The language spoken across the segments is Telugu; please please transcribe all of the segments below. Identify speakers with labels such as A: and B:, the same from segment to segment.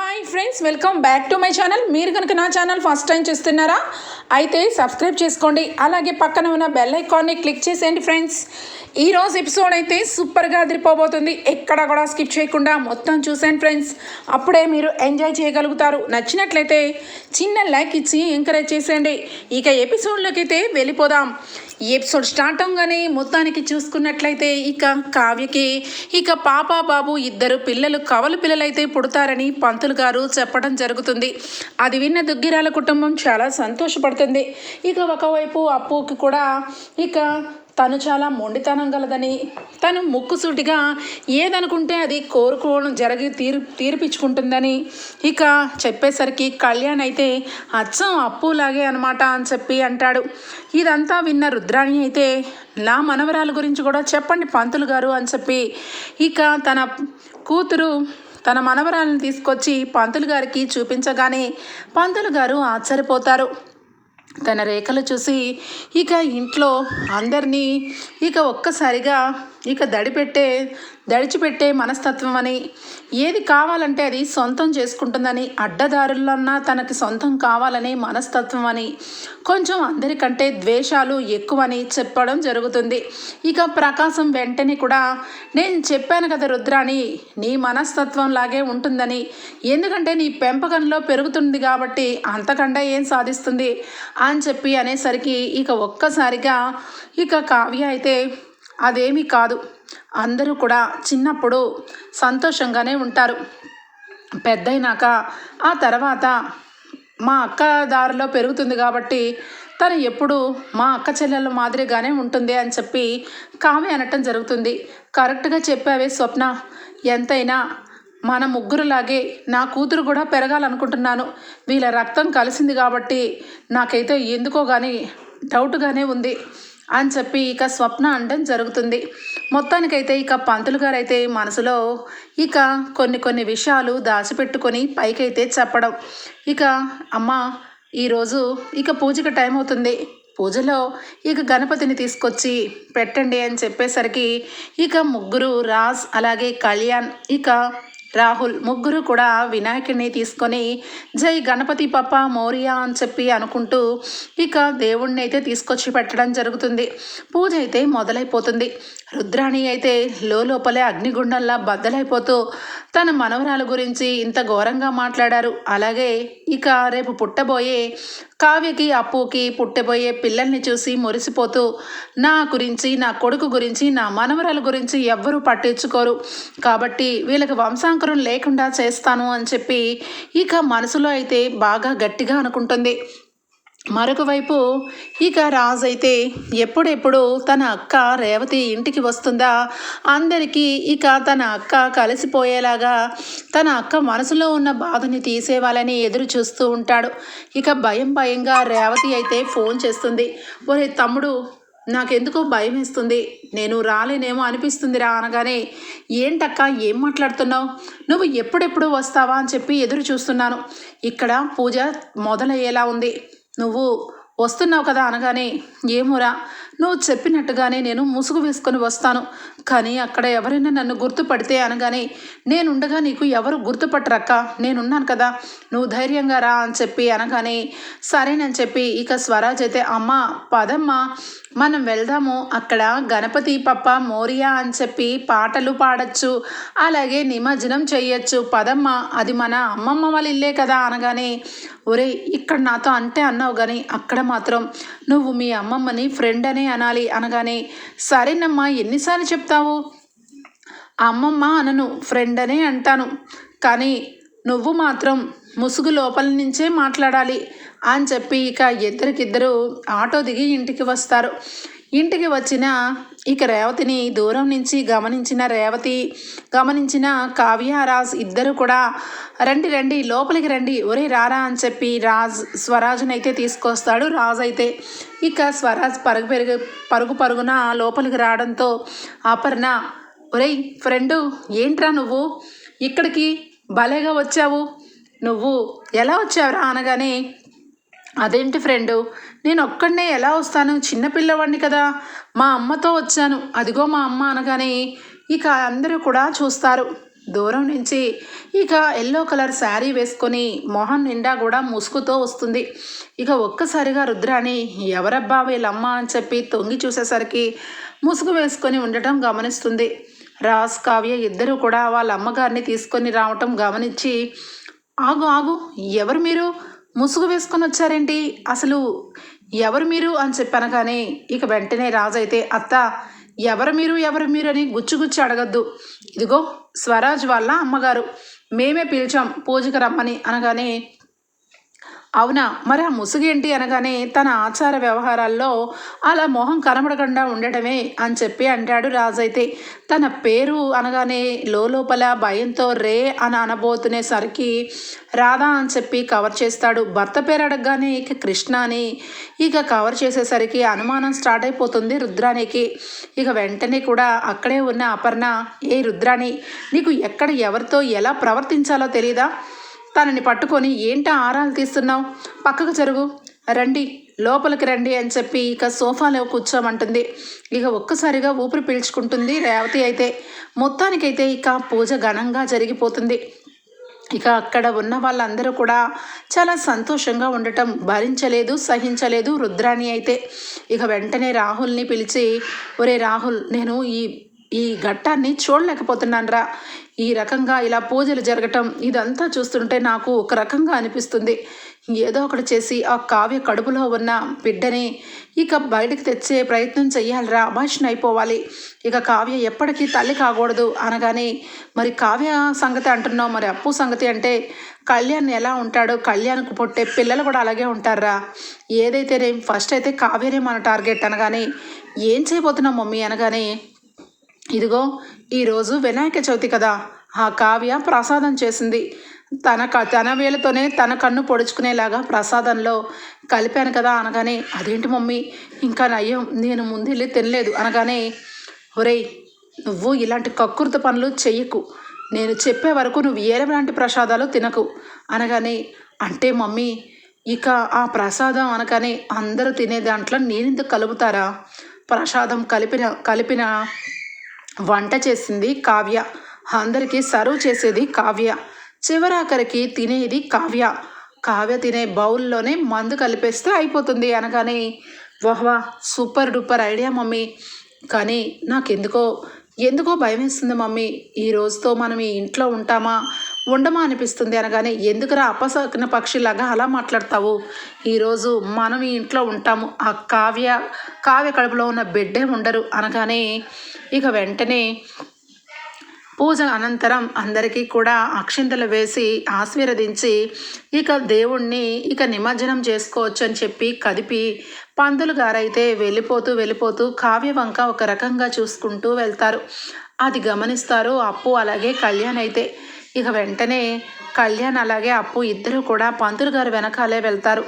A: time. Hi friends welcome back to my channel మీరు కనుక నా ఛానల్ ఫస్ట్ టైం చూస్తున్నారా అయితే సబ్స్క్రైబ్ చేసుకోండి. అలాగే పక్కన ఉన్న బెల్ ఐకాన్ని క్లిక్ చేసేయండి ఫ్రెండ్స్ ఈరోజు ఎపిసోడ్ అయితే సూపర్గా అదిరిపోబోతుంది. ఎక్కడ కూడా స్కిప్ చేయకుండా మొత్తం చూసాను ఫ్రెండ్స్ అప్పుడే మీరు ఎంజాయ్ చేయగలుగుతారు. నచ్చినట్లయితే చిన్న లైక్ ఇచ్చి ఎంకరేజ్ చేసేయండి. ఇక ఎపిసోడ్లోకి అయితే వెళ్ళిపోదాం. ఈ ఎపిసోడ్ స్టార్ట్ అవగానే మొత్తానికి చూసుకున్నట్లయితే ఇక కావ్యకి ఇక పాప బాబు ఇద్దరు పిల్లలు కవలు పిల్లలైతే పుడతారని పంతులు గారు చెప్పడం జరుగుతుంది. అది విన్న దుగ్గిరాల కుటుంబం చాలా సంతోషపడుతుంది. ఇక ఒకవైపు అప్పుకి కూడా ఇక తను చాలా మొండితనం గలదని తను ముక్కుసూటిగా ఏదనుకుంటే అది కోరుకోవడం జరిగి తీర్ తీర్పించుకుంటుందని ఇక చెప్పేసరికి కళ్యాణ్ అయితే అచ్చం అప్పులాగే అనమాట అని చెప్పి అంటాడు. ఇదంతా విన్న రుద్రాణి అయితే నా మనవరాల గురించి కూడా చెప్పండి పంతులు గారు అని చెప్పి ఇక తన కూతురు తన మనవరాలను తీసుకొచ్చి పంతులు గారికి చూపించగానే పంతులు గారు ఆశ్చర్యపోతారు. తన రేఖలు చూసి ఇక ఇంట్లో అందరినీ ఇక ఒక్కసారిగా ఇక దడిపెట్టే దడిచిపెట్టే మనస్తత్వం అని. ఏది కావాలంటే అది సొంతం చేసుకుంటుందని అడ్డదారులన్నా తనకి సొంతం కావాలనే మనస్తత్వం అని. కొంచెం అందరికంటే ద్వేషాలు ఎక్కువని చెప్పడం జరుగుతుంది. ఇక ప్రకాశం వెంటనే కూడా నేను చెప్పాను కదా రుద్రాని నీ మనస్తత్వం లాగే ఉంటుందని. ఎందుకంటే నీ పెంపకంలో పెరుగుతుంది కాబట్టి అంతకంటే ఏం సాధిస్తుంది? అని చెప్పి అనేసరికి ఇక ఒక్కసారిగా ఇక కావ్య అయితే అదేమీ కాదు. అందరూ కూడా చిన్నప్పుడు సంతోషంగానే ఉంటారు. పెద్దయినాక ఆ తర్వాత మా అక్క దారిలో పెరుగుతుంది కాబట్టి తను ఎప్పుడు మా అక్క చెల్లెల మాదిరిగానే ఉంటుంది అని చెప్పి కామె అనటం జరుగుతుంది. కరెక్ట్గా చెప్పావే స్వప్న. ఎంతైనా మన ముగ్గురులాగే నా కూతురు కూడా పెరగాలనుకుంటున్నాను. వీళ్ళ రక్తం కలిసింది కాబట్టి నాకైతే ఎందుకో కానీ డౌట్గానే ఉంది. అని చెప్పి ఇక స్వప్న అనడం జరుగుతుంది. మొత్తానికైతే ఇక పంతులు గారైతే అయితే మనసులో ఇక కొన్ని కొన్ని విషయాలు దాచిపెట్టుకొని పైకైతే చెప్పడం. ఇక అమ్మ ఈరోజు ఇక పూజకి టైం అవుతుంది. పూజలో ఇక గణపతిని తీసుకొచ్చి పెట్టండి అని చెప్పేసరికి ఇక ముగ్గురు రాజ్ అలాగే కళ్యాణ్ ఇక రాహుల్ ముగ్గురు కూడా వినాయకుడిని తీసుకొని జై గణపతి పప్ప మోరియా అని చెప్పి అనుకుంటూ ఇక దేవుణ్ణి అయితే తీసుకొచ్చి పెట్టడం జరుగుతుంది. పూజ అయితే మొదలైపోతుంది. రుద్రాణి అయితే లోపలే అగ్నిగుండంలా బద్దలైపోతూ తన మనవరాల గురించి ఇంత ఘోరంగా మాట్లాడారు. అలాగే ఇక రేపు పుట్టబోయే కావ్యకి అప్పుకి పుట్టబోయే పిల్లల్ని చూసి మురిసిపోతూ నా గురించి నా కొడుకు గురించి నా మనవరాల గురించి ఎవ్వరూ పట్టించుకోరు. కాబట్టి వీళ్ళకి వంశాంకరం లేకుండా చేస్తాను అని చెప్పి ఇక మనసులో అయితే బాగా గట్టిగా అనుకుంటుంది. మరొక వైపు ఇక రాజు అయితే ఎప్పుడెప్పుడు తన అక్క రేవతి ఇంటికి వస్తుందా? అందరికీ ఇక తన అక్క కలిసిపోయేలాగా తన అక్క మనసులో ఉన్న బాధని తీసేవాలని ఎదురు చూస్తూ ఉంటాడు. ఇక భయం భయంగా రేవతి అయితే ఫోన్ చేస్తుంది. ఒరే తమ్ముడు నాకెందుకో భయం వేస్తుంది నేను రాలేనేమో అనిపిస్తుందిరా అనగానే ఏంటక్క ఏం మాట్లాడుతున్నావు? నువ్వు ఎప్పుడెప్పుడు వస్తావా? అని చెప్పి ఎదురు చూస్తున్నాను ఇక్కడ పూజ మొదలయ్యేలా ఉంది. నువ్వు వస్తున్నావు కదా అనగానే ఏమోరా నువ్వు చెప్పినట్టుగానే నేను ముసుగు వేసుకొని వస్తాను. కానీ అక్కడ ఎవరైనా నన్ను గుర్తుపడితే అనగానే నేనుండగా నీకు ఎవరు గుర్తుపట్టరక్క? నేనున్నాను కదా. నువ్వు ధైర్యంగా రా అని చెప్పి అనగానే సరేనని చెప్పి ఇక స్వరాజ్ అయితే అమ్మ పదమ్మ మనం వెళ్దాము. అక్కడ గణపతి పప్ప మోరియా అని చెప్పి పాటలు పాడచ్చు. అలాగే నిమజ్జనం చేయొచ్చు. పదమ్మ అది మన అమ్మమ్మ వాళ్ళ ఇల్లే కదా అనగానే ఒరే ఇక్కడ నాతో అంటే అన్నావు కానీ అక్కడ మాత్రం నువ్వు మీ అమ్మమ్మని ఫ్రెండ్ అనే అనాలి అనగానే సరేనమ్మా ఎన్నిసార్లు చెప్తావు? అమ్మమ్మ అనను ఫ్రెండ్ అనే అంటాను. కానీ నువ్వు మాత్రం ముసుగు లోపల నుంచే మాట్లాడాలి అని చెప్పి ఇక ఇద్దరికిద్దరు ఆటో దిగి ఇంటికి వస్తారు. ఇంటికి వచ్చిన ఇక రేవతిని దూరం నుంచి గమనించిన రేవతి గమనించిన కావ్యరాజ్ ఇద్దరు కూడా రండి రండి లోపలికి రండి ఒరే రారా అని చెప్పి రాజ్ స్వరాజునైతే అయితే తీసుకొస్తాడు. రాజ్ అయితే ఇక స్వరాజ్ పరుగు పెరుగు పరుగు పరుగున లోపలికి రావడంతో అపర్ణ ఒరేయ్ ఫ్రెండు ఏంట్రా నువ్వు? ఇక్కడికి భలేగా వచ్చావు. నువ్వు ఎలా వచ్చావురా? అనగానే అదేంటి ఫ్రెండు? నేను ఒక్కడనే ఎలా వస్తాను? చిన్నపిల్లవాడిని కదా. మా అమ్మతో వచ్చాను. అదిగో మా అమ్మ అనగానే ఇక అందరూ కూడా చూస్తారు. దూరం నుంచి ఇక ఎల్లో కలర్ శారీ వేసుకొని మొహం నిండా కూడా ముసుగుతో వస్తుంది. ఇక ఒక్కసారిగా రుద్రాని ఎవరబ్బా వీళ్ళమ్మ? అని చెప్పి తొంగి చూసేసరికి ముసుగు వేసుకొని ఉండటం గమనిస్తుంది. రాజ్ కావ్య ఇద్దరు కూడా వాళ్ళ అమ్మగారిని తీసుకొని రావటం గమనించి ఆగు ఆగు ఎవరు మీరు? ముసుగు వేసుకొని వచ్చారేంటి? అసలు ఎవరు మీరు అని చెప్పనగానే ఇక వెంటనే రాజు అయితే అత్త ఎవరు మీరు ఎవరు మీరు అని గుచ్చుగుచ్చి అడగద్దు. ఇదిగో స్వరాజ్ వాళ్ళ అమ్మగారు. మేమే పిలిచాం పూజకు రమ్మని అనగానే అవునా? మరి ఆ ముసుగేంటి అనగానే తన ఆచార వ్యవహారాల్లో అలా మొహం కనబడకుండా ఉండటమే అని చెప్పి అంటాడు రాజైతే. తన పేరు అనగానే లోపల భయంతో రే అని అనబోతునేసరికి రాధా అని చెప్పి కవర్ చేస్తాడు. భర్త పేరు అడగగానే ఇక కృష్ణ అని. ఇక కవర్ చేసేసరికి అనుమానం స్టార్ట్ అయిపోతుంది రుద్రానికి. ఇక వెంటనే కూడా అక్కడే ఉన్న అపర్ణ ఏ రుద్రాణి నీకు ఎక్కడ ఎవరితో ఎలా ప్రవర్తించాలో తెలియదా తనని పట్టుకొని ఏంటా ఆరాలు తీస్తున్నావు? పక్కకు జరుగు. రండి లోపలికి రండి అని చెప్పి ఇక సోఫాలో కూర్చోమంటుంది. ఇక ఒక్కసారిగా ఊపిరి పీల్చుకుంటుంది రేవతి అయితే. మొత్తానికైతే ఇక పూజ ఘనంగా జరిగిపోతుంది. ఇక అక్కడ ఉన్న వాళ్ళందరూ కూడా చాలా సంతోషంగా ఉండటం భరించలేదు సహించలేదు రుద్రాణి అయితే. ఇక వెంటనే రాహుల్ని పిలిచి ఒరే రాహుల్ నేను ఈ ఈ ఘట్టాన్ని చూడలేకపోతున్నాను రా ఈ రకంగా ఇలా పూజలు జరగటం ఇదంతా చూస్తుంటే నాకు ఒక రకంగా అనిపిస్తుంది. ఏదో ఒకటి చేసి ఆ కావ్య కడుపులో ఉన్న బిడ్డని ఇక బయటికి తెచ్చే ప్రయత్నం చెయ్యాలిరా అభాషణ అయిపోవాలి. ఇక కావ్య ఎప్పటికీ తల్లి కాకూడదు అనగానే మరి కావ్య సంగతి అంటున్నావు మరి అప్పు సంగతి అంటే కళ్యాణ్ ఎలా ఉంటాడో? కళ్యాణ్కు పుట్టే పిల్లలు కూడా అలాగే ఉంటారా ఏదైతేనే ఫస్ట్ అయితే కావ్యనే మన టార్గెట్ అనగానే ఏం చేయబోతున్నావు మమ్మీ? అనగానే ఇదిగో ఈరోజు వినాయక చవితి కదా. ఆ కావ్య ప్రసాదం చేసింది. తన క తన వేలతోనే తన కన్ను పొడుచుకునేలాగా ప్రసాదంలో కలిపాను కదా అనగానే అదేంటి మమ్మీ? ఇంకా నయ్యం నేను ముందెళ్ళి తినలేదు. అనగానే ఒరేయ్ నువ్వు ఇలాంటి కక్కుర్త పనులు చెయ్యకు. నేను చెప్పే వరకు నువ్వు ఏలాంటి ప్రసాదాలు తినకు. అనగానే అంటే మమ్మీ ఇక ఆ ప్రసాదం అనగానే అందరూ తినే దాంట్లో నేనెందుకు కలుపుతారా? ప్రసాదం కలిపిన కలిపిన వంట చేసింది కావ్య. అందరికీ సర్వ్ చేసేది కావ్య. చివరాఖరికి తినేది కావ్య. కావ్య తినే బౌల్లోనే మందు కలిపేస్తే అయిపోతుంది అనగానే వాహ్వా సూపర్ డూపర్ ఐడియా మమ్మీ. కానీ నాకెందుకో ఎందుకో భయం వేస్తుంది మమ్మీ. ఈ రోజుతో మనం ఈ ఇంట్లో ఉంటామా? ఉండమా అనిపిస్తుంది అనగానే ఎందుకురా అపసకిన పక్షిలాగా అలా మాట్లాడతావు? ఈరోజు మనం ఈ ఇంట్లో ఉంటాము. ఆ కావ్య కావ్య కడుపులో ఉన్న బిడ్డే ఉండరు. అనగానే ఇక వెంటనే పూజ అనంతరం అందరికీ కూడా అక్షింతలు వేసి ఆశీర్వదించి ఇక దేవుణ్ణి ఇక నిమజ్జనం చేసుకోవచ్చు అని చెప్పి కదిపి పందులు గారైతే వెళ్ళిపోతూ వెళ్ళిపోతూ కావ్య వంక ఒక రకంగా చూసుకుంటూ వెళ్తారు. అది గమనిస్తారు అప్పు అలాగే కళ్యాణ్ అయితే ఇక వెంటనే కళ్యాణ్ అలాగే అప్పు ఇద్దరు కూడా పంతులు గారు వెనకాలే వెళ్తారు.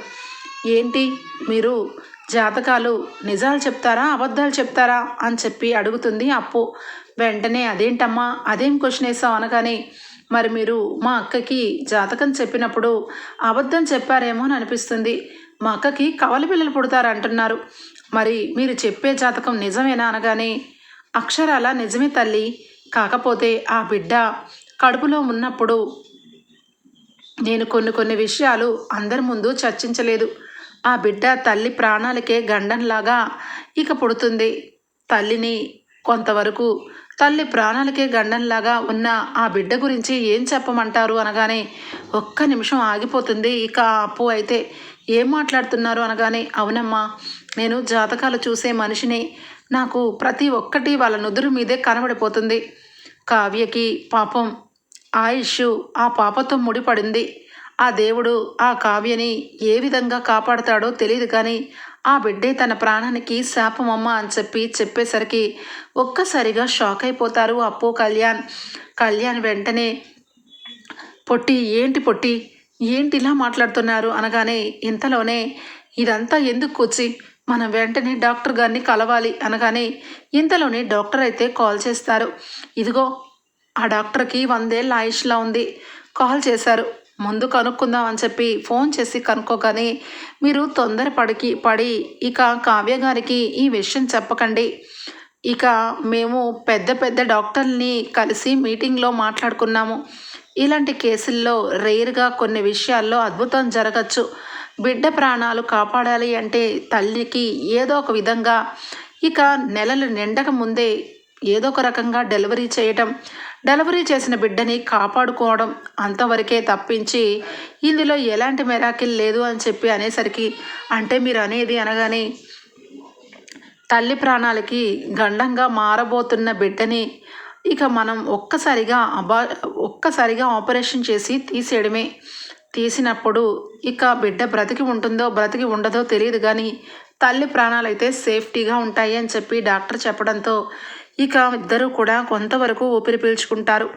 A: ఏంటి? మీరు జాతకాలు నిజాలు చెప్తారా? అబద్ధాలు చెప్తారా? అని చెప్పి అడుగుతుంది అప్పు. వెంటనే అదేంటమ్మా? అదేం క్వశ్చన్ వేసావు అనగానే మరి మీరు మా అక్కకి జాతకం చెప్పినప్పుడు అబద్ధం చెప్పారేమో అని అనిపిస్తుంది. మా అక్కకి కవల పిల్లలు పుడతారు అంటున్నారు. మరి మీరు చెప్పే జాతకం నిజమేనా అనగానే అక్షరాల నిజమే తల్లి. కాకపోతే ఆ బిడ్డ కడుపులో ఉన్నప్పుడు నేను కొన్ని కొన్ని విషయాలు అందరి ముందు చర్చించలేదు. ఆ బిడ్డ తల్లి ప్రాణాలకే గండంలాగా ఇక పుడుతుంది. తల్లిని కొంతవరకు తల్లి ప్రాణాలకే గండంలాగా ఉన్న ఆ బిడ్డ గురించి ఏం చెప్పమంటారు అనగానే ఒక్క నిమిషం ఆగిపోతుంది. ఇక అప్పు అయితే ఏం మాట్లాడుతున్నారు అనగానే అవునమ్మా నేను జాతకాలు చూసే మనిషిని. నాకు ప్రతి ఒక్కటి వాళ్ళ నుదురు మీదే కనబడిపోతుంది. కావ్యకి పాపం ఆయుష్ ఆ పాపతో ముడిపడింది. ఆ దేవుడు ఆ కావ్యని ఏ విధంగా కాపాడతాడో తెలియదు కానీ ఆ బిడ్డే తన ప్రాణానికి శాపమమ్మ అని చెప్పి చెప్పేసరికి ఒక్కసారిగా షాక్ అయిపోతారు అప్పు కళ్యాణ్. కళ్యాణ్ వెంటనే పొట్టి ఏంటి పొట్టి? ఏంటి ఇలా మాట్లాడుతున్నారు? అనగానే ఇంతలోనే ఇదంతా ఎందుకు వచ్చి మనం వెంటనే డాక్టర్ గారిని కలవాలి. అనగానే ఇంతలోనే డాక్టర్ అయితే కాల్ చేస్తారు. ఇదిగో ఆ డాక్టర్కి వందేళ్ళ ఆయుష్లా ఉంది. కాల్ చేశారు. ముందు కనుక్కుందాం అని చెప్పి ఫోన్ చేసి కనుక్కోగానే మీరు తొందరపడికి పడి ఇక కావ్య గారికి ఈ విషయం చెప్పకండి. ఇక మేము పెద్ద పెద్ద డాక్టర్ని కలిసి మీటింగ్లో మాట్లాడుకున్నాము. ఇలాంటి కేసుల్లో రేర్గా కొన్ని విషయాల్లో అద్భుతం జరగచ్చు. బిడ్డ ప్రాణాలు కాపాడాలి అంటే తల్లికి ఏదో ఒక విధంగా ఇక నెలలు నిండక ముందే ఏదో ఒక రకంగా డెలివరీ చేయటం డెలివరీ చేసిన బిడ్డని కాపాడుకోవడం అంతవరకే తప్పించి ఇందులో ఎలాంటి మెరాకిల్ లేదు అని చెప్పి అనేసరికి అంటే మీరు అనేది అనగానే తల్లి ప్రాణాలకి గండంగా మారబోతున్న బిడ్డని ఇక మనం ఒక్కసారిగా అబా ఒక్కసారిగా ఆపరేషన్ చేసి తీసేయడమే. తీసినప్పుడు ఇక బిడ్డ బ్రతికి ఉంటుందో బ్రతికి ఉండదో తెలియదు కానీ తల్లి ప్రాణాలు అయితే సేఫ్టీగా ఉంటాయి అని చెప్పి డాక్టర్ చెప్పడంతో ఇక ఇద్దరు కూడా కొంతవరకు ఊపిరి పీల్చుకుంటారు.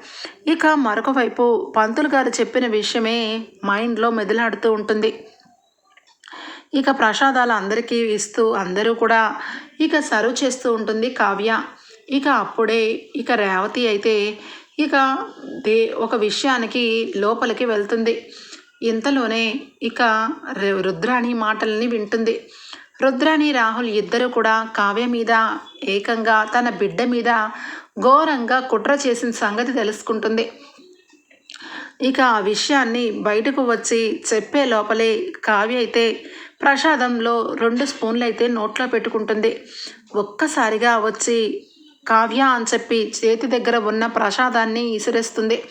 A: ఇక మరొక వైపు పంతులు గారు చెప్పిన విషయమే మైండ్లో మెదలాడుతూ ఉంటుంది. ఇక ప్రసాదాలు అందరికీ ఇస్తూ అందరూ కూడా ఇక సర్వ్ చేస్తూ ఉంటుంది కావ్య. ఇక అప్పుడే ఇక రేవతి అయితే ఇక దే ఒక విషయానికి లోపలికి వెళ్తుంది. ఇంతలోనే ఇక రు- రుద్రాణి మాటల్ని వింటుంది. రుద్రాణి రాహుల్ ఇద్దరు కూడా కావ్య మీద ఏకంగా తన బిడ్డ మీద ఘోరంగా కుట్ర చేసిన సంగతి తెలుసుకుంటుంది. ఇక ఆ విషయాన్ని బయటకు వచ్చి చెప్పే లోపలే కావ్య అయితే ప్రసాదంలో రెండు స్పూన్లు అయితే నోట్లో పెట్టుకుంటుంది. ఒక్కసారిగా వచ్చి కావ్య అని చెప్పి చేతి దగ్గర ఉన్న ప్రసాదాన్ని ఇసిరేస్తుంది.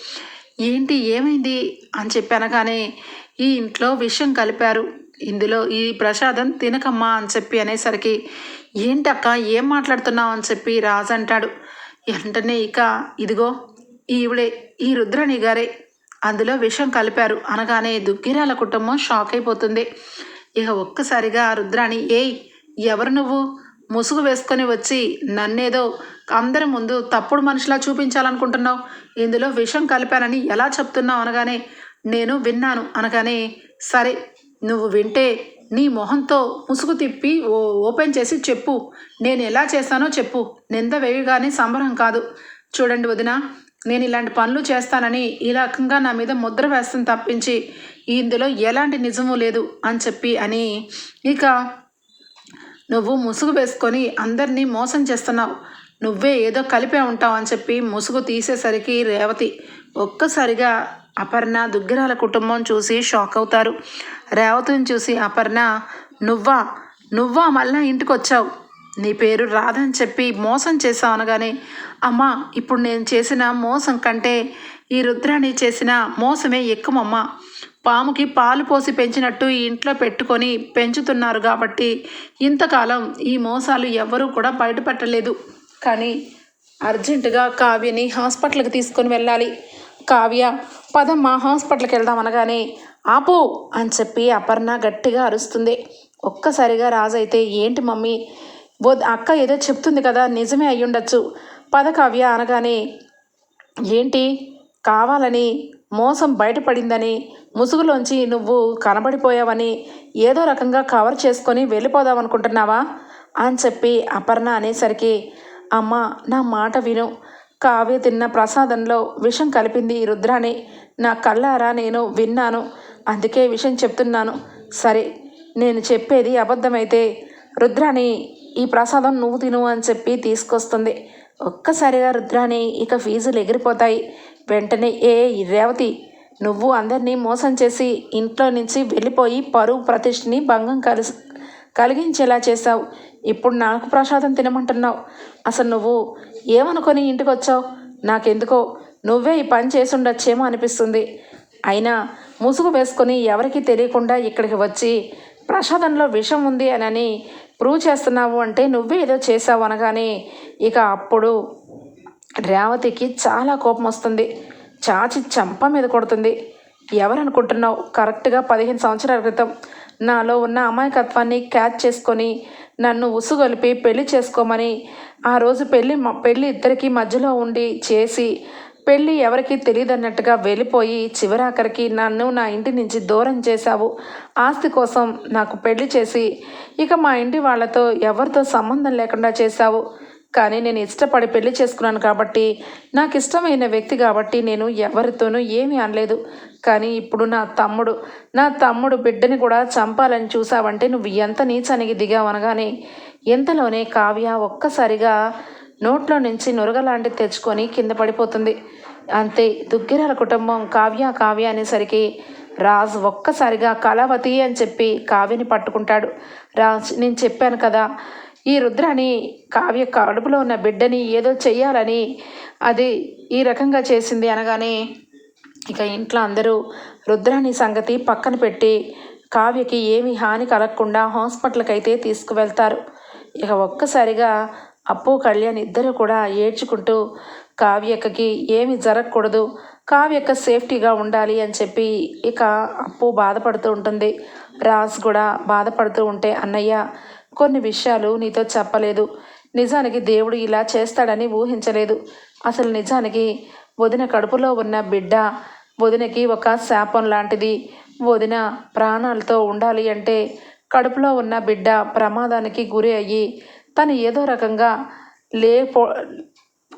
A: ఏంటి ఏమైంది? అని చెప్పి అనగానే ఈ ఇంట్లో విషయం కలిపారు. ఇందులో ఈ ప్రసాదం తినకమ్మా అని చెప్పి అనేసరికి ఏంటక్క ఏం మాట్లాడుతున్నావు? అని చెప్పి రాజు అంటాడు. వెంటనే ఇక ఇదిగో ఈవిడే ఈ రుద్రని గారే. అందులో విషం కలిపారు. అనగానే దుగ్గిరాల కుటుంబం షాక్ అయిపోతుంది. ఇక ఒక్కసారిగా ఆ రుద్రాణి ఏయ్ ఎవరు నువ్వు? ముసుగు వేసుకొని వచ్చి నన్నేదో అందరి ముందు తప్పుడు మనిషిలా చూపించాలనుకుంటున్నావు? ఇందులో విషం కలిపానని ఎలా చెప్తున్నావు? అనగానే నేను విన్నాను. అనగానే సరే నువ్వు వింటే నీ మొహంతో ముసుగు తిప్పి ఓ ఓపెన్ చేసి చెప్పు. నేను ఎలా చేస్తానో చెప్పు. నింద వేయగానే సంబరం కాదు. చూడండి వదిన నేను ఇలాంటి పనులు చేస్తానని ఈ రకంగా నా మీద ముద్ర వేస్తాను తప్పించి ఇందులో ఎలాంటి నిజము లేదు అని చెప్పి అని ఇక నువ్వు ముసుగు వేసుకొని అందరినీ మోసం చేస్తున్నావు. నువ్వే ఏదో కలిపే ఉంటావు అని చెప్పి ముసుగు తీసేసరికి రేవతి ఒక్కసారిగా అపర్ణ దుగ్గిరాల కుటుంబం చూసి షాక్ అవుతారు. రేవతిని చూసి అపర్ణ నువ్వా? నువ్వా మళ్ళా ఇంటికి వచ్చావు నీ పేరు రాధ అని చెప్పి మోసం చేశావు అనగానే అమ్మా ఇప్పుడు నేను చేసిన మోసం కంటే ఈ రుద్రాణి చేసిన మోసమే ఎక్కువమ్మా. పాముకి పాలు పోసి పెంచినట్టు ఈ ఇంట్లో పెట్టుకొని పెంచుతున్నారు కాబట్టి ఇంతకాలం ఈ మోసాలు ఎవ్వరూ కూడా బయటపెట్టలేదు. కానీ అర్జెంటుగా కావ్యని హాస్పిటల్కి తీసుకొని వెళ్ళాలి. కావ్య పదమ్మా హాస్పిటల్కి వెళ్దాం అనగానే ఆపు అని చెప్పి అపర్ణ గట్టిగా అరుస్తుంది. ఒక్కసారిగా రాజు అయితే ఏంటి మమ్మీ? వద్ అక్క ఏదో చెప్తుంది కదా నిజమే అయ్యుండొచ్చు. పద కావ్య అనగానే ఏంటి? కావాలని మోసం బయటపడిందని ముసుగులోంచి నువ్వు కనబడిపోయావని ఏదో రకంగా కవర్ చేసుకొని వెళ్ళిపోదాం అనుకుంటున్నావా అని చెప్పి అపర్ణ అనేసరికి అమ్మ నా మాట విను. కావ్య తిన్న ప్రసాదంలో విషం కలిపింది రుద్రాని నా కళ్ళారా నేను విన్నాను. అందుకే విషయం చెప్తున్నాను. సరే నేను చెప్పేది అబద్ధమైతే రుద్రాణి ఈ ప్రసాదం నువ్వు తిను అని చెప్పి తీసుకొస్తుంది. ఒక్కసారిగా రుద్రాణి ఇక ఫీజులు ఎగిరిపోతాయి. వెంటనే ఏ రేవతి నువ్వు అందరినీ మోసం చేసి ఇంట్లో నుంచి వెళ్ళిపోయి పరువు ప్రతిష్ఠని భంగం కలిసి కలిగించేలా చేశావు. ఇప్పుడు నాకు ప్రసాదం తినమంటున్నావు. అసలు నువ్వు ఏమనుకొని ఇంటికి వచ్చావు నాకెందుకో నువ్వే ఈ పని చేసుండొచ్చేమో అనిపిస్తుంది. అయినా ముసుగు వేసుకొని ఎవరికీ తెలియకుండా ఇక్కడికి వచ్చి ప్రసాదంలో విషం ఉంది అని ప్రూవ్ చేస్తున్నావు అంటే నువ్వే ఏదో చేసావు అనగానే ఇక అప్పుడు రేవతికి చాలా కోపం వస్తుంది. చాచి చంప మీద కొడుతుంది. ఎవరనుకుంటున్నావు? కరెక్ట్గా పదిహేను సంవత్సరాల క్రితం నాలో ఉన్న అమాయకత్వాన్ని క్యాచ్ చేసుకొని నన్ను ఉసుగొలిపి పెళ్ళి చేసుకోమని ఆ రోజు పెళ్ళి పెళ్ళి పెళ్ళి ఇద్దరికి మధ్యలో ఉండి చేసి పెళ్ళి ఎవరికీ తెలియదన్నట్టుగా వెళ్ళిపోయి చివరాఖరికి నన్ను నా ఇంటి నుంచి దూరం చేశావు. ఆస్తి కోసం నాకు పెళ్ళి చేసి ఇక మా ఇంటి వాళ్ళతో ఎవరితో సంబంధం లేకుండా చేశావు. కానీ నేను ఇష్టపడి పెళ్ళి చేసుకున్నాను కాబట్టి నాకు ఇష్టమైన వ్యక్తి కాబట్టి నేను ఎవరితోనూ ఏమీ అనలేదు. కానీ ఇప్పుడు నా తమ్ముడు నా తమ్ముడు బిడ్డని కూడా చంపాలని చూసావంటే నువ్వు ఎంత నీచనికి దిగావనగానే ఇంతలోనే ఎంతలోనే కావ్య ఒక్కసారిగా నోట్లో నుంచి నురగలాంటి తెచ్చుకొని కింద పడిపోతుంది. అంతే దుగ్గిరాల కుటుంబం కావ్య కావ్య అనేసరికి రాజ్ ఒక్కసారిగా కళావతి అని చెప్పి కావ్యని పట్టుకుంటాడు. రాజ్ నేను చెప్పాను కదా ఈ రుద్రాని కావ్య కడుపులో ఉన్న బిడ్డని ఏదో చెయ్యాలని అది ఈ రకంగా చేసింది అనగానే ఇక ఇంట్లో అందరూ రుద్రాని సంగతి పక్కన పెట్టి కావ్యకి ఏమి హాని కలగకుండా హాస్పిటల్కి అయితే తీసుకువెళ్తారు. ఇక ఒక్కసారిగా అప్పు కళ్యాణ్ ఇద్దరు కూడా ఏడ్చుకుంటూ కావ్యక్కకి ఏమి జరగకూడదు. కావ్యక్క సేఫ్టీగా ఉండాలి అని చెప్పి ఇక అప్పు బాధపడుతూ ఉంటుంది. రాజ్ కూడా బాధపడుతూ ఉంటే అన్నయ్య కొన్ని విషయాలు నీతో చెప్పలేదు. నిజానికి దేవుడు ఇలా చేస్తాడని ఊహించలేదు. అసలు నిజానికి వదిన కడుపులో ఉన్న బిడ్డ వదినకి ఒక శాపం లాంటిది. వదిన ప్రాణాలతో ఉండాలి అంటే కడుపులో ఉన్న బిడ్డ ప్రమాదానికి గురి అయ్యి తను ఏదో రకంగా లేపో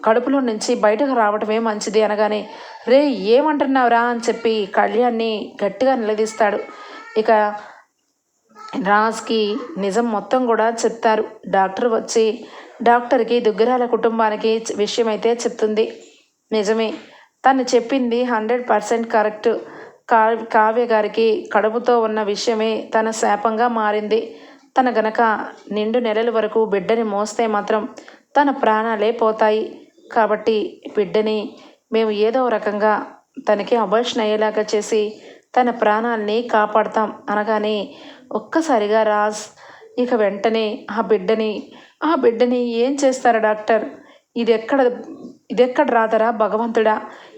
A: కడుపులో నుంచి బయటకు రావటమే మంచిది అనగానే రే ఏమంటున్నావురా? అని చెప్పి కళ్యాణ్ని గట్టిగా నిలదీస్తాడు. ఇక రాజ్కి నిజం మొత్తం కూడా చెప్తారు. డాక్టర్ వచ్చి డాక్టర్కి దుగ్గరాల కుటుంబానికి విషయం అయితే చెప్తుంది. నిజమే తను చెప్పింది హండ్రెడ్ పర్సెంట్ కరెక్ట్. కా కావ్య గారికి కడుపుతో ఉన్న విషయమే తన శాపంగా మారింది. తన గనక నిండు నెలల వరకు బిడ్డని మోస్తే మాత్రం తన ప్రాణాలే పోతాయి. కాబట్టి బిడ్డని మేము ఏదో రకంగా తనకి అబర్షన్ అయ్యేలాగా చేసి తన ప్రాణాలని కాపాడతాం అనగానే ఒక్కసారిగా రాజ్ ఇక వెంటనే ఆ బిడ్డని ఆ బిడ్డని ఏం చేస్తారా డాక్టర్? ఇది ఎక్కడ ఇదెక్కడ రాదరా భగవంతుడా?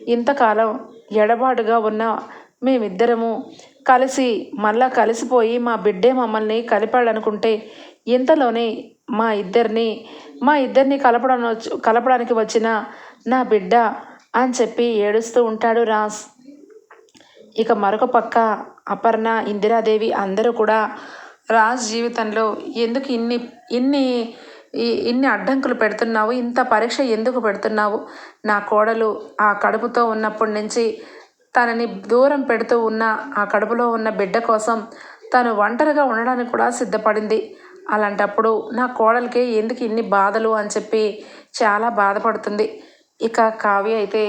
A: ఇంతకాలం ఎడబాటుగా ఉన్న మేమిద్దరము కలిసి మళ్ళా కలిసిపోయి మా బిడ్డే మమ్మల్ని కలిపాడనుకుంటే ఇంతలోనే మా ఇద్దరిని మా ఇద్దరిని కలపడం కలపడానికి వచ్చిన నా బిడ్డ అని చెప్పి ఏడుస్తూ ఉంటాడు రాజ్. ఇక మరొక పక్క అపర్ణ ఇందిరాదేవి అందరూ కూడా రాజ్ జీవితంలో ఎందుకు ఇన్ని ఇన్ని ఇన్ని అడ్డంకులు పెడుతున్నావు? ఇంత పరీక్ష ఎందుకు పెడుతున్నావు? నా కోడలు ఆ కడుపుతో ఉన్నప్పటి నుంచి తనని దూరం పెడుతూ ఉన్న ఆ కడుపులో ఉన్న బిడ్డ కోసం తను ఒంటరిగా ఉండడానికి కూడా సిద్ధపడింది. అలాంటప్పుడు నా కోడలికి ఎందుకు ఇన్ని బాధలు అని చెప్పి చాలా బాధపడుతుంది. ఇక కావ్య అయితే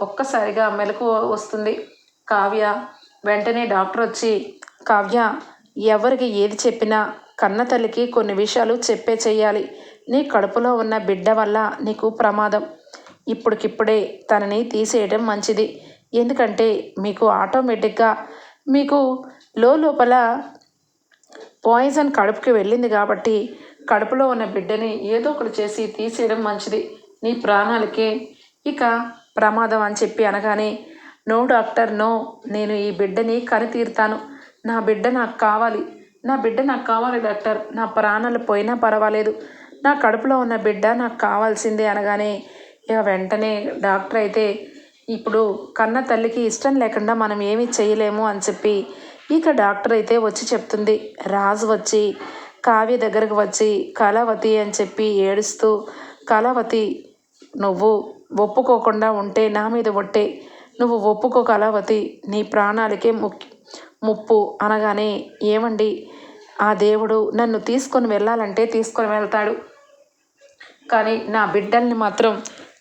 A: ఒక్కసారిగా మెలకు వస్తుంది. కావ్య వెంటనే డాక్టర్ వచ్చి కావ్య ఎవరికి ఏది చెప్పినా కన్న తల్లికి కొన్ని విషయాలు చెప్పే చెయ్యాలి. నీ కడుపులో ఉన్న బిడ్డ వల్ల నీకు ప్రమాదం. ఇప్పటికిప్పుడే తనని తీసేయడం మంచిది. ఎందుకంటే మీకు ఆటోమేటిక్గా మీకు లోపల పాయిజన్ కడుపుకి వెళ్ళింది కాబట్టి కడుపులో ఉన్న బిడ్డని ఏదో ఒకటి చేసి తీసేయడం మంచిది. నీ ప్రాణాలకే ఇక ప్రమాదం అని చెప్పి అనగానే నో డాక్టర్ నో. నేను ఈ బిడ్డని కనితీరుతాను. నా బిడ్డ నాకు కావాలి. నా బిడ్డ నాకు కావాలి డాక్టర్. నా ప్రాణాలు పోయినా పర్వాలేదు. నా కడుపులో ఉన్న బిడ్డ నాకు కావాల్సిందే అనగానే ఇక వెంటనే డాక్టర్ అయితే ఇప్పుడు కన్న తల్లికి ఇష్టం లేకుండా మనం ఏమీ చేయలేము అని చెప్పి ఇక డాక్టర్ అయితే వచ్చి చెప్తుంది. రాజు వచ్చి కావ్య దగ్గరకు వచ్చి కళావతి అని చెప్పి ఏడుస్తూ కళావతి నువ్వు ఒప్పుకోకుండా ఉంటే నా మీద ఒట్టే. నువ్వు ఒప్పుకో కళావతి నీ ప్రాణాలకే ముక్ ముప్పు అనగానే ఏమండి? ఆ దేవుడు నన్ను తీసుకొని వెళ్ళాలంటే తీసుకొని వెళ్తాడు. కానీ నా బిడ్డల్ని మాత్రం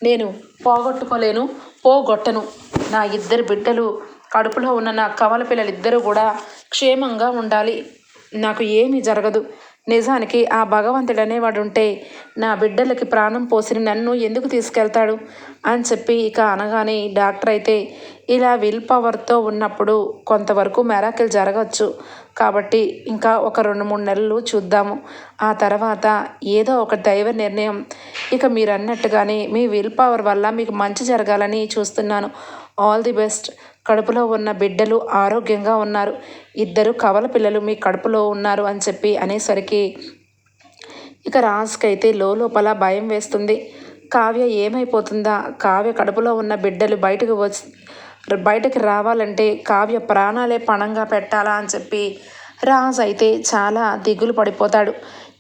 A: నేను పోగొట్టుకోలేను. పోగొట్టను. నా ఇద్దరు బిడ్డలు కడుపులో ఉన్న నా కవల పిల్లలిద్దరూ కూడా క్షేమంగా ఉండాలి. నాకు ఏమీ జరగదు. నిజానికి ఆ భగవంతుడు అనేవాడు ఉంటే నా బిడ్డలకి ప్రాణం పోసిన నన్ను ఎందుకు తీసుకెళ్తాడు? అని చెప్పి ఇక అనగానే డాక్టర్ అయితే ఇలా విల్ పవర్తో ఉన్నప్పుడు కొంతవరకు మెరాకిల్ జరగచ్చు. కాబట్టి ఇంకా ఒక రెండు మూడు నెలలు చూద్దాము. ఆ తర్వాత ఏదో ఒక దైవ నిర్ణయం. ఇక మీరు అన్నట్టుగానే మీ విల్ పవర్ వల్ల మీకు మంచి జరగాలని చూస్తున్నాను. All the best. కడుపులో ఉన్న బిడ్డలు ఆరోగ్యంగా ఉన్నారు. ఇద్దరు కవల పిల్లలు మీ కడుపులో ఉన్నారు అని చెప్పి అనేసరికి ఇక రాజుకైతే లోపల భయం వేస్తుంది. కావ్య ఏమైపోతుందా? కావ్య కడుపులో ఉన్న బిడ్డలు బయటకు వచ్చి బయటకు రావాలంటే కావ్య ప్రాణాలే పణంగా పెట్టాలా అని చెప్పి రాజు అయితే చాలా దిగులు పడిపోతాడు.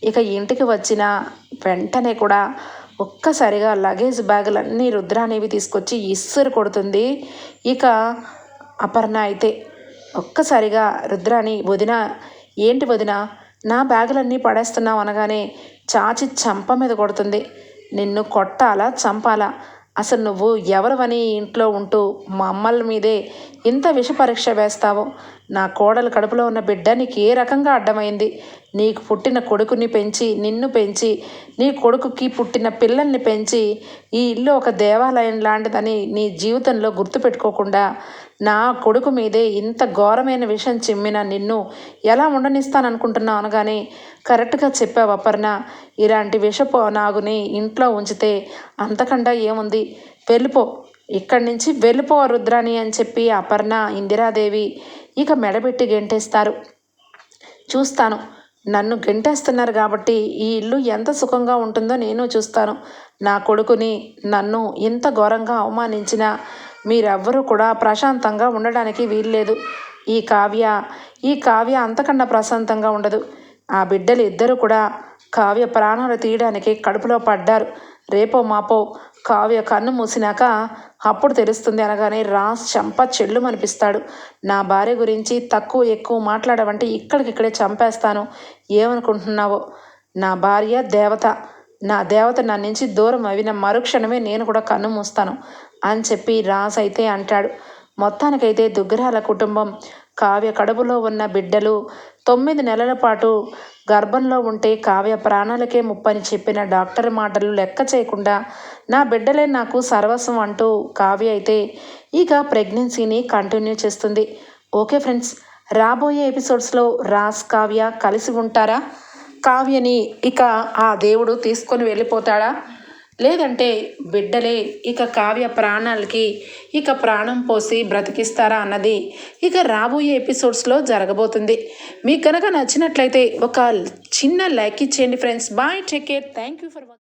A: ఇక ఇంటికి వచ్చిన వెంటనే కూడా ఒక్కసారిగా లగేజ్ బ్యాగులన్నీ రుద్రానేవి తీసుకొచ్చి ఇస్సురు కొడుతుంది. ఇక అపర్ణ అయితే ఒక్కసారిగా రుద్రాని వదిన ఏంటి వదిన? నా బ్యాగులన్నీ పడేస్తున్నావు అనగానే చాచి చంప మీద కొడుతుంది. నిన్ను కొట్టాలా చంపాలా? అసలు నువ్వు ఎవరివని ఇంట్లో ఉంటూ మా అమ్మల మీదే ఇంత విష పరీక్ష వేస్తావో? నా కోడలు కడుపులో ఉన్న బిడ్డ నీకు ఏ రకంగా అడ్డమైంది? నీకు పుట్టిన కొడుకుని పెంచి నిన్ను పెంచి నీ కొడుకుకి పుట్టిన పిల్లల్ని పెంచి ఈ ఇల్లు ఒక దేవాలయం లాంటిదని నీ జీవితంలో గుర్తుపెట్టుకోకుండా నా కొడుకు మీదే ఇంత ఘోరమైన విషయం చిమ్మిన నిన్ను ఎలా ఉండనిస్తాననుకుంటున్నావు అనగానే కరెక్ట్గా చెప్పావు అపర్ణ. ఇలాంటి విషపు నాగుని ఇంట్లో ఉంచితే అంతకండా ఏముంది? వెళ్ళిపో. ఇక్కడి నుంచి వెళ్ళిపో రుద్రాణి అని చెప్పి అపర్ణ ఇందిరాదేవి ఇక మెడబెట్టి గెంటేస్తారు. చూస్తాను. నన్ను గెంటేస్తున్నారు కాబట్టి ఈ ఇల్లు ఎంత సుఖంగా ఉంటుందో నేను చూస్తాను. నా కొడుకుని నన్ను ఇంత ఘోరంగా అవమానించిన మీరెవ్వరూ కూడా ప్రశాంతంగా ఉండడానికి వీల్లేదు. ఈ కావ్య ఈ కావ్య అంతకన్నా ప్రశాంతంగా ఉండదు. ఆ బిడ్డలు ఇద్దరు కూడా కావ్య ప్రాణాలు తీయడానికి కడుపులో పడ్డారు. రేపో మాపో కావ్య కన్ను మూసినాక అప్పుడు తెలుస్తుంది అనగానే రాస్ చంప చెల్లు అనిపిస్తాడు నా భార్య గురించి తక్కువ ఎక్కువ మాట్లాడవంటే ఇక్కడికిక్కడే చంపేస్తాను. ఏమనుకుంటున్నావో? నా భార్య దేవత. నా దేవత నా నుంచి దూరం అవిన మరుక్షణమే నేను కూడా కన్ను మూస్తాను. అని చెప్పి రాస్ అయితే అంటాడు. మొత్తానికైతే దుగ్గరాల కుటుంబం కావ్య కడుపులో ఉన్న బిడ్డలు తొమ్మిది నెలల పాటు గర్భంలో ఉంటే కావ్య ప్రాణాలకే ముప్పని చెప్పిన డాక్టర్ మాటలు లెక్క చేయకుండా నా బిడ్డలే నాకు సర్వస్వం అంటూ కావ్య అయితే ఇక ప్రెగ్నెన్సీని కంటిన్యూ చేస్తుంది. ఓకే ఫ్రెండ్స్ రాబోయే ఎపిసోడ్స్లో రాస్ కావ్య కలిసి ఉంటారా? కావ్యని ఇక ఆ దేవుడు తీసుకొని వెళ్ళిపోతాడా? లేదంటే బిడ్డలే ఇక కావ్య ప్రాణాలకి ఇక ప్రాణం పోసి బ్రతికిస్తారా అన్నది ఇక రాబోయే ఎపిసోడ్స్లో జరగబోతుంది. మీకు కనుక నచ్చినట్లయితే ఒక చిన్న లైక్ ఇచ్చేయండి friends. Bye take care. Thank you for